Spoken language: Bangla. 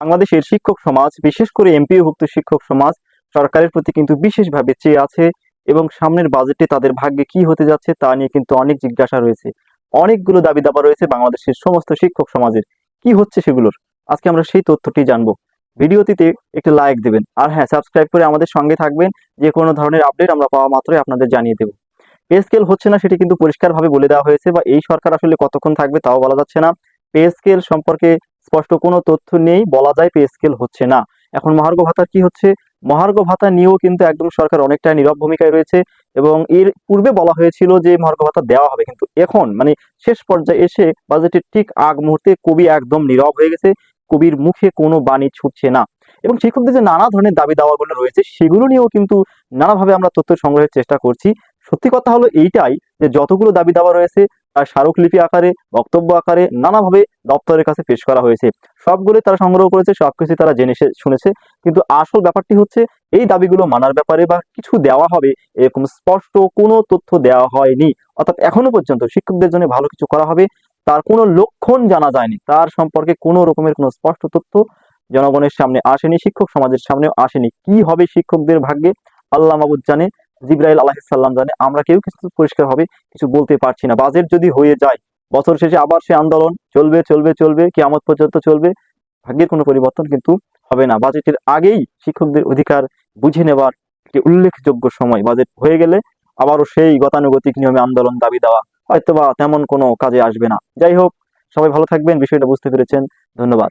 বাংলাদেশের শিক্ষক সমাজ, বিশেষ করে এমপিওভুক্ত শিক্ষক সমাজ, সরকারের প্রতি কিন্তু বিশেষভাবে চেয়ে আছে এবং সামনের বাজেটে তাদের ভাগ্যে কি হতে যাচ্ছে তা নিয়ে কিন্তু অনেক জিজ্ঞাসা রয়েছে। অনেকগুলো দাবি দাবা রয়েছে বাংলাদেশের সমস্ত শিক্ষক সমাজের। কি হচ্ছে সেগুলোর? আজকে আমরা সেই তথ্যটি জানব। ভিডিওটিতে একটি লাইক দেবেন। আর হ্যাঁ সাবস্ক্রাইব করে আমাদের সঙ্গে থাকবেন। যে কোনো ধরনের আপডেট আমরা পাওয়া মাত্রই আপনাদের জানিয়ে দেবো। পে স্কেল হচ্ছে না সেটি কিন্তু পরিষ্কারভাবে বলে দেওয়া হয়েছে বা এই সরকার আসলে কতক্ষণ থাকবে তাও বলা যাচ্ছে না। পে স্কেল সম্পর্কে স্পষ্ট কোনো তথ্য নেই, বলা যায় পে স্কেল হচ্ছে না। এখন মহার্ঘ ভাতা কি হচ্ছে? মহার্ঘ ভাতা নিয়েও কিন্তু একদম সরকার অনেকটা নীরব ভূমিকায় রয়েছে এবং এর পূর্বে বলা হয়েছিল যে মহার্ঘ ভাতা দেওয়া হবে, কিন্তু এখন মানে শেষ পর্যায়ে এসে বাজেটের ঠিক আগ মুহূর্তে কবি একদম নীরব হয়ে গেছে, কবির মুখে কোনো বাণী ছুটছে না। এবং শিক্ষকদের যে নানা ধরনের দাবি দাওয়াগুলো রয়েছে, সেগুলো নিয়েও কিন্তু নানাভাবে আমরা তথ্য সংগ্রহের চেষ্টা করছি। সত্যি কথা হলো এইটাই যে যতগুলো দাবি দাওয়া রয়েছে, তার স্মারকলিপি আকারে, বক্তব্য আকারে নানাভাবে দপ্তরের কাছে পেশ করা হয়েছে। সবগুলো তারা সংগ্রহ করেছে সবকিছু তারা জেনে শুনেছে। কিন্তু আসল ব্যাপারটি হচ্ছে, এই দাবিগুলো মানার ব্যাপারে বা কিছু দেওয়া হবে এরকম স্পষ্ট কোনো তথ্য দেওয়া হয়নি। অর্থাৎ এখনও পর্যন্ত শিক্ষকদের জন্য ভালো কিছু করা হবে, তার কোনো লক্ষণ জানা যায়নি। তার সম্পর্কে কোনো রকমের কোনো স্পষ্ট তথ্য জনগণের সামনে আসেনি, শিক্ষক সমাজের সামনেও আসেনি। কি হবে শিক্ষকদের ভাগ্যে? আল্লাহ মাবুদ জানে। জিব্রাইল আলাহিসাল্লাম জানে, আমরা কেউ কিছু পরিষ্কার হবে কিছু বলতে পারছি না। বাজেট যদি হয়ে যায়, বছর শেষে আবার সে আন্দোলন চলবে চলবে চলবে, কিয়ামত পর্যন্ত চলবে, ভাগ্যের কোনো পরিবর্তন কিন্তু হবে না। বাজেটের আগেই শিক্ষকদের অধিকার বুঝে নেবার একটি উল্লেখযোগ্য সময়। বাজেট হয়ে গেলে আবারও সেই গতানুগতিক নিয়মে আন্দোলন দাবি দেওয়া হয়তোবা তেমন কোনো কাজে আসবে না। যাই হোক, সবাই ভালো থাকবেন, বিষয়টা বুঝতে পেরেছেন। ধন্যবাদ।